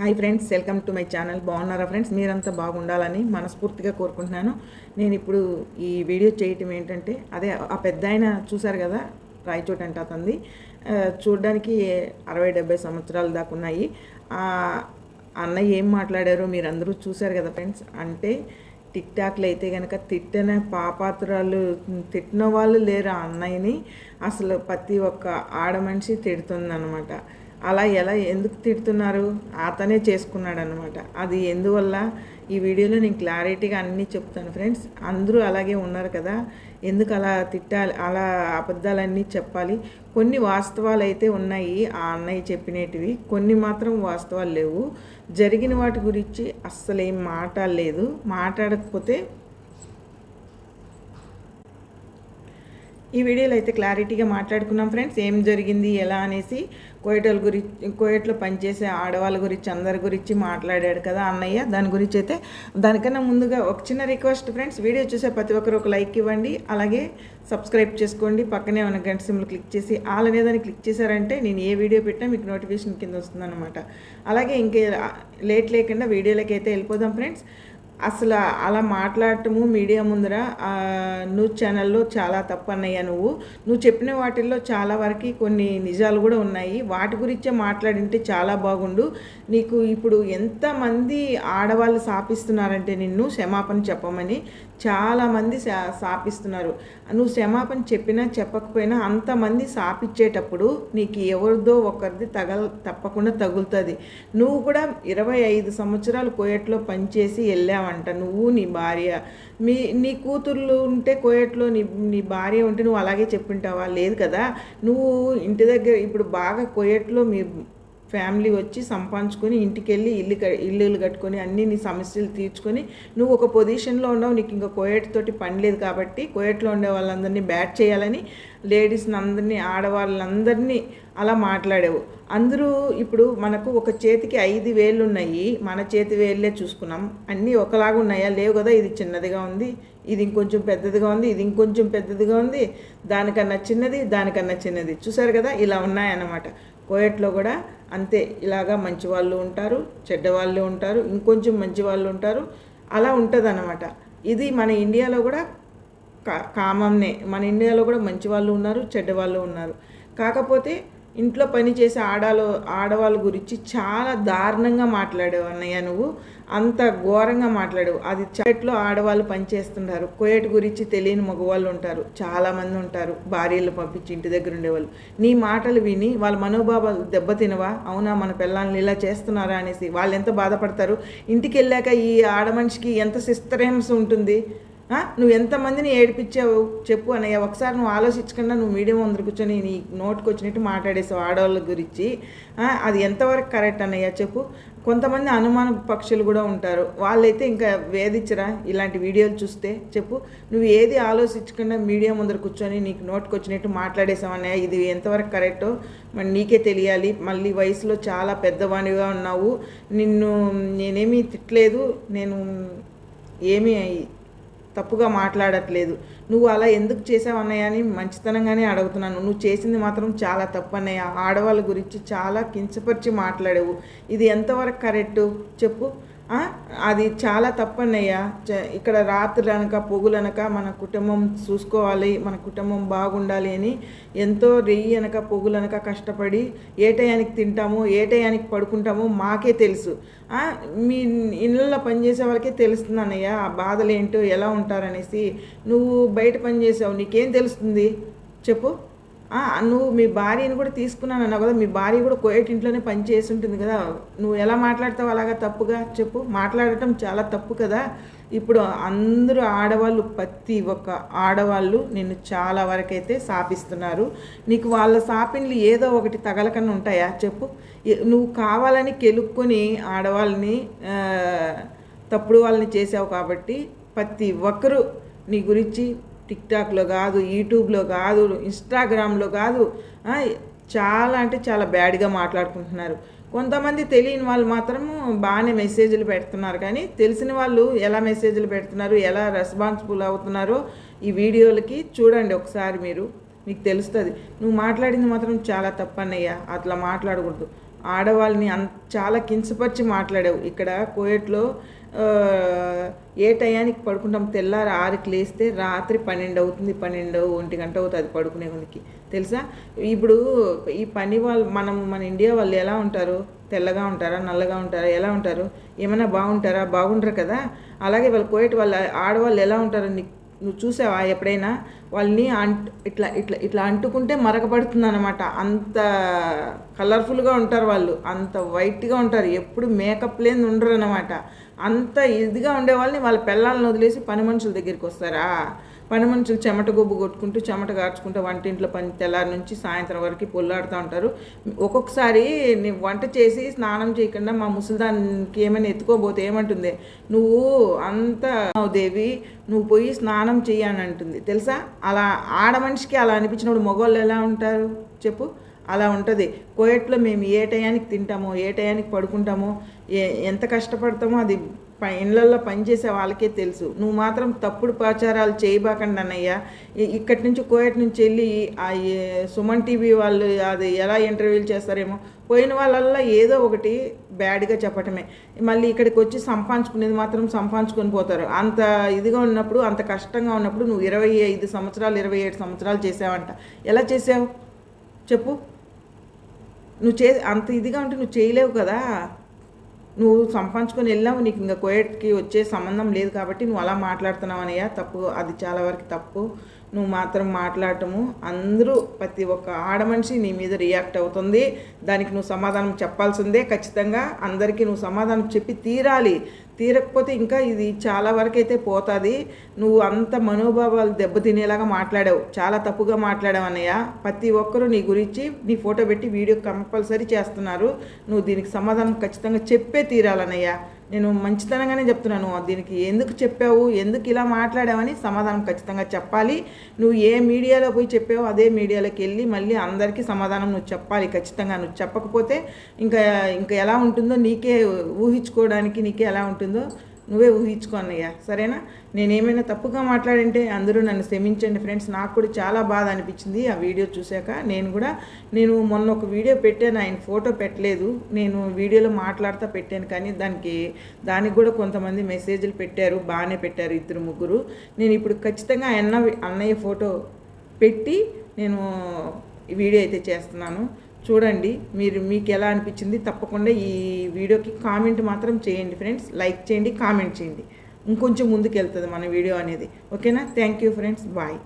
Hi friends welcome to my channel. బాగున్నారా friends? మీరంతా బాగుండాలని మనస్ఫూర్తిగా కోరుకుంటున్నాను. నేను ఇప్పుడు ఈ వీడియో చేయటం ఏంటంటే అదే ఆ పెద్ద ఆయన చూశారు కదా రాయచోట అంటే అతంది చూడడానికి అరవై డెబ్బై సంవత్సరాల దాకా ఉన్నాయి. అన్నయ్య ఏం మాట్లాడారో మీరు అందరూ చూశారు కదా ఫ్రెండ్స్? అంటే టిక్ టాక్లు అయితే కనుక తిట్టిన పాపాత్రాలు తిట్టిన వాళ్ళు లేరు ఆ అన్నయ్యని. అసలు ప్రతి ఒక్క ఆడ మనిషి తిడుతుందన్నమాట. అలా ఎలా ఎందుకు తిడుతున్నారు? అతనే చేసుకున్నాడు అనమాట అది ఎందువల్ల? ఈ వీడియోలో నేను క్లారిటీగా అన్నీ చెప్తాను ఫ్రెండ్స్. అందరూ అలాగే ఉన్నారు కదా. ఎందుకు అలా తిట్టాలి? అలా అబద్ధాలన్నీ చెప్పాలి? కొన్ని వాస్తవాలు అయితే ఉన్నాయి ఆ అన్నయ్య చెప్పినటివి. కొన్ని మాత్రం వాస్తవాలు లేవు. జరిగిన వాటి గురించి అస్సలు ఏం మాట్లాడలేదు మాట్లాడకపోతే ఈ వీడియోలో అయితే క్లారిటీగా మాట్లాడుకున్నాం ఫ్రెండ్స్. ఏం జరిగింది? ఎలా అనేసి కోయటల గురించి కోయట్లో పనిచేసే ఆడవాళ్ళ గురించి అందరి గురించి మాట్లాడాడు కదా అన్నయ్య. దాని గురించి అయితే దానికన్నా ముందుగా ఒక చిన్న రిక్వెస్ట్ ఫ్రెండ్స్ వీడియో చూసే ప్రతి ఒక్కరు ఒక లైక్ ఇవ్వండి. అలాగే సబ్స్క్రైబ్ చేసుకోండి. పక్కనే ఉన్న గంట సిమ్లు క్లిక్ చేసి ఆల్ అనేదాన్ని క్లిక్ చేశారంటే నేను ఏ వీడియో పెట్టినా మీకు నోటిఫికేషన్ కింద వస్తుందన్నమాట. అలాగే ఇంకే లేట్ లేకుండా వీడియోలకి అయితే వెళ్ళిపోదాం ఫ్రెండ్స్. అసలు అలా మాట్లాడటము మీడియా ముందర న్యూస్ ఛానల్లో చాలా తప్పు అన్నయ్య నువ్వు. నువ్వు చెప్పిన వాటిల్లో చాలా వరకు కొన్ని నిజాలు కూడా ఉన్నాయి. వాటి గురించే మాట్లాడింటే చాలా బాగుండు. నీకు ఇప్పుడు ఎంతమంది ఆడవాళ్ళు శాపిస్తున్నారంటే నిన్ను క్షమాపణ చెప్పమని. చాలామంది శాపిస్తున్నారు. నువ్వు క్షమాపణ చెప్పినా చెప్పకపోయినా అంతమంది శాపించేటప్పుడు నీకు ఎవరిదో ఒకరిది తగల తప్పకుండా తగులుతుంది. నువ్వు కూడా ఇరవై ఐదు సంవత్సరాలు కోయట్లో పనిచేసి వెళ్ళావంట. నువ్వు నీ భార్య. మీ నీ కూతుర్లు ఉంటే కోయట్లో నీ నీ భార్య ఉంటే నువ్వు అలాగే చెప్పింటావా? లేదు కదా. నువ్వు ఇంటి దగ్గర ఇప్పుడు బాగా కోయట్లో మీ ఫ్యామిలీ వచ్చి సంపాదించుకొని ఇంటికి వెళ్ళి ఇల్లు క- ఇల్లులు కట్టుకొని అన్ని నీ సమస్యలు తీర్చుకొని నువ్వు ఒక పొజిషన్లో ఉన్నావు నీకు ఇంకా కోయట్ తోటి పని లేదు కాబట్టి కోయట్లో ఉండే వాళ్ళందరినీ బ్యాట్ చేయాలని లేడీస్ని అందరినీ ఆడవాళ్ళందరినీ అలా మాట్లాడావు. అందరూ ఇప్పుడు మనకు ఒక చేతికి ఐదు వేళ్ళు ఉన్నాయి మన చేతి వేళ్ళే చూసుకున్నాం. అన్నీ ఒకలాగా ఉన్నాయా? లేవు కదా ఇది చిన్నదిగా ఉంది ఇది ఇంకొంచెం పెద్దదిగా ఉంది ఇది ఇంకొంచెం పెద్దదిగా ఉంది దానికన్నా చిన్నది దానికన్నా చిన్నది. చూసారు కదా ఇలా ఉన్నాయన్నమాట. కోయట్లో కూడా అంతే ఇలాగా మంచి వాళ్ళు ఉంటారు చెడ్డవాళ్ళు ఉంటారు ఇంకొంచెం మంచి వాళ్ళు ఉంటారు అలా ఉంటుంది ఇది మన ఇండియాలో కూడా కా కామన్నే. మన ఇండియాలో కూడా మంచి వాళ్ళు ఉన్నారు చెడ్డవాళ్ళు ఉన్నారు. కాకపోతే ఇంట్లో పని చేసే ఆడాలు ఆడవాళ్ళ గురించి చాలా దారుణంగా మాట్లాడావు అన్నయ్య నువ్వు. అంత ఘోరంగా మాట్లాడావు. అది చెట్లో ఆడవాళ్ళు పనిచేస్తుంటారు కోయట్ గురించి తెలియని మగవాళ్ళు ఉంటారు. చాలామంది ఉంటారు. భార్యలు పంపించి ఇంటి దగ్గర ఉండేవాళ్ళు. నీ మాటలు విని వాళ్ళ మనోభావాలు దెబ్బతినవా? అవునా మన పిల్లల్ని ఇలా చేస్తున్నారా అనేసి వాళ్ళు ఎంత బాధపడతారు? ఇంటికి వెళ్ళాక ఈ ఆడమనిషికి ఎంత సిస్టరేమ్స్ ఉంటుంది? నువ్వు ఎంతమందిని ఏడిపించావు చెప్పు అన్నయ్య. ఒకసారి నువ్వు ఆలోచించకుండా నువ్వు మీడియం ముందర కూర్చొని నీ నోటుకు వచ్చినట్టు మాట్లాడేసావు ఆడవాళ్ళ గురించి. అది ఎంతవరకు కరెక్ట్ అన్నయ్య చెప్పు. కొంతమంది అనుమాన పక్షులు కూడా ఉంటారు. వాళ్ళైతే ఇంకా వేధించరా ఇలాంటి వీడియోలు చూస్తే చెప్పు. నువ్వు ఏది ఆలోచించకుండా మీడియా ముందర కూర్చొని నీకు నోటుకు వచ్చినట్టు మాట్లాడేసావు ఇది ఎంతవరకు కరెక్టో మరి నీకే తెలియాలి. మళ్ళీ వయసులో చాలా పెద్దవాణిగా ఉన్నావు. నిన్ను నేనేమీ తిట్టలేదు. నేను ఏమీ తప్పుగా మాట్లాడట్లేదు. నువ్వు అలా ఎందుకు చేసావన్నయ్య అని మంచితనంగానే అడుగుతున్నాను. నువ్వు చేసింది మాత్రం చాలా తప్పు అన్నయ్య. ఆడవాళ్ళ గురించి చాలా కించపరిచి మాట్లాడావు. ఇది ఎంతవరకు కరెక్టు? చెప్పు. అది చాలా తప్పన్నయ్య. చ- ఇక్కడ రాత్రులు అనక పొగులనక మన కుటుంబం చూసుకోవాలి మన కుటుంబం బాగుండాలి అని ఎంతో రెయ్యి అనక పొగులనక కష్టపడి ఏ టయానికి తింటామో ఏ టయానికి పడుకుంటామో మాకే తెలుసు. మీ ఇళ్ళల్లో పనిచేసే వాళ్ళకే తెలుస్తుంది అన్నయ్యా ఆ బాధలు ఏంటో ఎలా ఉంటారనేసి. నువ్వు బయట పని చేసావు నీకేం తెలుస్తుంది? చెప్పు. నువ్వు మీ భార్యని కూడా తీసుకున్నాను అన్నావు కదా మీ భార్య కూడా కోయట్ ఇంట్లోనే పని చేసి ఉంటుంది కదా నువ్వు ఎలా మాట్లాడతావు అలాగా తప్పుగా చెప్పు. మాట్లాడటం చాలా తప్పు కదా. ఇప్పుడు అందరూ ఆడవాళ్ళు ప్రతి ఒక్క ఆడవాళ్ళు నిన్ను చాలా వరకైతే సాపిస్తున్నారు నీకు వాళ్ళ సాపిన్లు ఏదో ఒకటి తగలకన్నా ఉంటాయా? చెప్పు. నువ్వు కావాలని కెలుక్కొని ఆడవాళ్ళని తప్పుడు వాళ్ళని చేసావు కాబట్టి ప్రతి ఒక్కరూ నీ గురించి టిక్టాక్లో కాదు యూట్యూబ్లో కాదు ఇన్స్టాగ్రామ్లో కాదు చాలా అంటే చాలా బ్యాడ్గా మాట్లాడుకుంటున్నారు. కొంతమంది తెలియని వాళ్ళు మాత్రము బాగానే మెసేజ్లు పెడుతున్నారు. కానీ తెలిసిన వాళ్ళు ఎలా మెసేజ్లు పెడుతున్నారు ఎలా రెస్పాన్సిబుల్ అవుతున్నారో ఈ వీడియోలకి చూడండి ఒకసారి మీరు. మీకు తెలుస్తుంది. నువ్వు మాట్లాడింది మాత్రం చాలా తప్పన్నయ్యా. అట్లా మాట్లాడకూడదు. ఆడవాళ్ళని అన్ చాలా కించపరిచి మాట్లాడావు. ఇక్కడ కోయట్లో ఏ టయానికి పడుకుంటాం? తెల్లారి ఆరుకి లేస్తే రాత్రి పన్నెండు అవుతుంది పన్నెండు ఒంటి గంట అవుతుంది పడుకునే కొనికి తెలుసా? ఇప్పుడు ఈ పని వాళ్ళు మనం మన ఇండియా వాళ్ళు ఎలా ఉంటారు? తెల్లగా ఉంటారా? నల్లగా ఉంటారా? ఎలా ఉంటారు? ఏమైనా బాగుంటారా? బాగుంటారు కదా? అలాగే వాళ్ళు కోయట వాళ్ళ ఆడవాళ్ళు ఎలా ఉంటారో నీకు నువ్వు చూసావా ఎప్పుడైనా? వాళ్ళని అంట్ ఇట్లా ఇట్లా ఇట్లా అంటుకుంటే మరకబడుతుంది అనమాట అంత కలర్ఫుల్గా ఉంటారు వాళ్ళు. అంత వైట్గా ఉంటారు. ఎప్పుడు మేకప్ లేని ఉండరు అనమాట అంత ఇదిగా ఉండే వాళ్ళని వాళ్ళ పిల్లల్ని వదిలేసి పని మనుషుల దగ్గరికి వస్తారా? పని మనుషులు చెమట గొబ్బు కొట్టుకుంటూ చెమట కార్చుకుంటూ వంటింట్లో పని తెల్లారి నుంచి సాయంత్రం వరకు పొల్లాడుతూ ఉంటారు. ఒక్కొక్కసారి వంట చేసి స్నానం చేయకుండా మా ముసలిదానికి ఏమైనా ఎత్తుకోబోతే ఏమంటుంది? నువ్వు అంత దేవి నువ్వు పోయి స్నానం చెయ్యి అంటుంది. తెలుసా? అలా ఆడ మనిషికి అలా అనిపించినప్పుడు మగవాళ్ళు ఎలా ఉంటారు? చెప్పు. అలా ఉంటుంది. కోయట్లో మేము ఏ టయానికి తింటామో ఏ టయానికి పడుకుంటామో ఏ ఎంత కష్టపడతామో అది ఇళ్ళల్లో పనిచేసే వాళ్ళకే తెలుసు. నువ్వు మాత్రం తప్పుడు ప్రచారాలు చేయబాకండి అన్నయ్య. ఇక్కడి నుంచి కోయట్ నుంచి వెళ్ళి ఆ సుమన్ టీవీ వాళ్ళు అది ఎలా ఇంటర్వ్యూలు చేస్తారేమో. పోయిన వాళ్ళల్లో ఏదో ఒకటి బ్యాడ్గా చెప్పటమే. మళ్ళీ ఇక్కడికి వచ్చి సంపాదించుకునేది మాత్రం సంపాదించుకొని పోతారు. అంత ఇదిగా ఉన్నప్పుడు అంత కష్టంగా ఉన్నప్పుడు నువ్వు ఇరవై ఐదు సంవత్సరాలు ఇరవై ఏడు సంవత్సరాలు చేసావంట. ఎలా చేసావు? చెప్పు. నువ్వు చే అంత ఇదిగా ఉంటే నువ్వు చేయలేవు కదా. నువ్వు సంపాదించుకొని వెళ్ళావు నీకు ఇంకా కోయట్కి వచ్చే సంబంధం లేదు కాబట్టి నువ్వు అలా మాట్లాడుతున్నావు అనయ్య తప్పు అది చాలా వరకు తప్పు. నువ్వు మాత్రం మాట్లాడటము. అందరూ ప్రతి ఒక్క ఆడ మనిషి నీ మీద రియాక్ట్ అవుతుంది. దానికి నువ్వు సమాధానం చెప్పాల్సిందే. ఖచ్చితంగా అందరికీ నువ్వు సమాధానం చెప్పి తీరాలి. తీరకపోతే ఇంకా ఇది చాలా వరకు అయితే పోతుంది. నువ్వు అంత మనోభావాలు దెబ్బతినేలాగా మాట్లాడావు. చాలా తప్పుగా మాట్లాడావు అన్నయ్య. ప్రతి ఒక్కరూ నీ గురించి నీ ఫోటో పెట్టి వీడియో కంపల్సరీ చేస్తున్నారు. నువ్వు దీనికి సమాధానం ఖచ్చితంగా చెప్పే తీరాలన్నయ్య నేను మంచితనంగానే చెప్తున్నాను. దీనికి ఎందుకు చెప్పావు? ఎందుకు ఇలా మాట్లాడావని సమాధానం ఖచ్చితంగా చెప్పాలి. నువ్వు ఏ మీడియాలో పోయి చెప్పావో అదే మీడియాలోకి వెళ్ళి మళ్ళీ అందరికీ సమాధానం నువ్వు చెప్పాలి. ఖచ్చితంగా నువ్వు చెప్పకపోతే ఇంకా ఇంకా ఎలా ఉంటుందో నీకే ఊహించుకోవడానికి నీకే ఎలా ఉంటుందో నువ్వే ఊహించుకో అన్నయ్య. సరేనా? నేనేమైనా తప్పుగా మాట్లాడింటే అందరూ నన్ను క్షమించండి ఫ్రెండ్స్. నాకు కూడా చాలా బాధ అనిపించింది ఆ వీడియో చూశాక. నేను కూడా నేను మొన్న ఒక వీడియో పెట్టాను ఆయన ఫోటో పెట్టలేదు. నేను వీడియోలో మాట్లాడుతూ పెట్టాను కానీ దానికి దానికి కూడా కొంతమంది మెసేజ్లు పెట్టారు బాగానే పెట్టారు ఇద్దరు ముగ్గురు. నేను ఇప్పుడు ఖచ్చితంగా అన్న అన్నయ్య ఫోటో పెట్టి నేను వీడియో అయితే చేస్తున్నాను. చూడండి మీరు మీకు ఎలా అనిపించింది? తప్పకుండా ఈ వీడియోకి కామెంట్ మాత్రం చేయండి ఫ్రెండ్స్. లైక్ చేయండి కామెంట్ చేయండి. ఇంకొంచెం ముందుకు వెళ్తుంది మన వీడియో అనేది. ఓకేనా? Thank you friends. బాయ్.